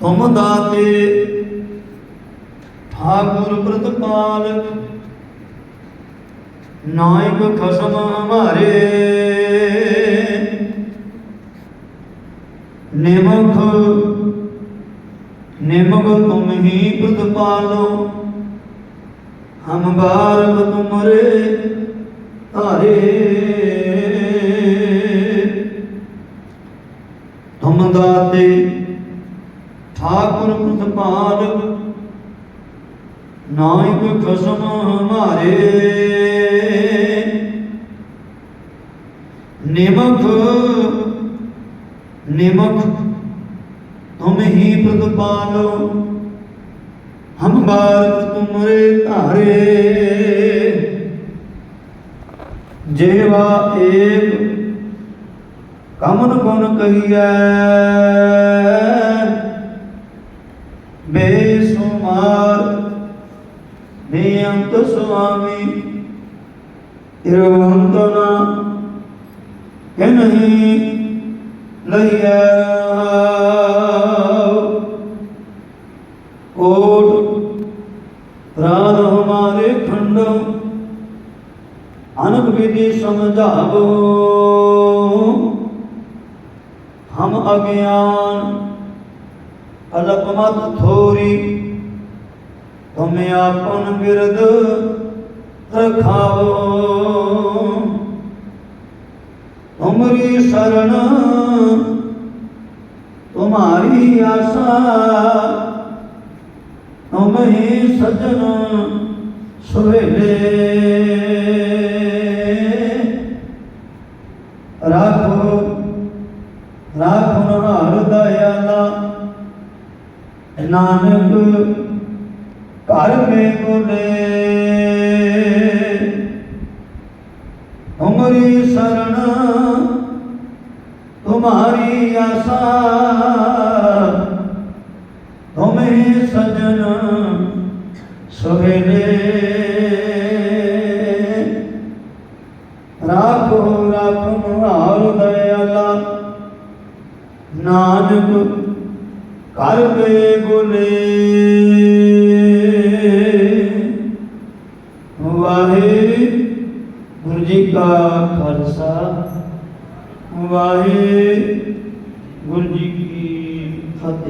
ਤੁਮ ਦਾਤੇ, ਠਾਕੁਰ ਪ੍ਰਤਪਾਲਕ ਨਾਇਕ ਖਸਮ ਹਮਾਰੇ। ਨਿਮਖ ਨਿਮਖ ਤੁਮ ਹੀ ਪ੍ਰਤਪਾਲੋ, ਹਮ ਬਾਰਕ ਤੁਮਰੇ ਧਾਰੇ। ਠਾਕੁਰ ਪ੍ਰਤਪਾਲਕ ਨਾਇਕ ਖਸਮ ਹਮਾਰੇ। ਨਿਮਖ ਨਿਮਖ, ਤੁਮ ਹੀ ਪ੍ਰਤਪਾਲੋ, ਹਮ ਬਾਰਕ ਤੁਮਰੇ ਧਾਰੇ। ਜੇਵਾ ਏਕ, ਕਮਨ ਗੁਣ ਕਹੀਐ। ਬੇਸੁਮਾਰ, ਬੇਅੰਤ ਸੁਆਮੀ ਇਰਵੰਤਨਾ ਕਨਹੀ ਲਈਐ ਕੋਟ ਪ੍ਰਾਨ ਹਮਾਰੇ ਖੰਡ ਅਨਕ ਵਿਧि ਸਮਝਾਵੋ। ਹਮ ਅਗਿਆਨ ਅਲਪ ਮਤ ਥੋਰੀ ਤੁਮ ਆਪਨ ਬਿਰਦ ਰਖਾਵੋ। ਤੁਮਰੀ ਸ਼ਰਨ ਤੁਮਾਰੀ ਆਸਾ ਤੁਮ ਹੀ ਸਜਣ ਨਾਨਕ ਘਰ ਮੇ ਕੋਲੇ ਤੁਮਰੀ ਸ਼ਰਨ, ਤੁਮਾਰੀ ਆਸਾ। ਤੁਮੇ ਸਜਣ ਸੁਹੇਲੇ ਰਾਖੋ ਰਾਖੋ ਹਾਰ ਦਇਆਲਾ। ਨਾਨਕ ਕਰ ਕੇ ਗੁਲੇ ਵਾਹਿਗੁਰੂ ਜੀ ਕਾ ਖਾਲਸਾ ਵਾਹਿਗੁਰੂ ਜੀ ਕੀ ਫਤਿਹ।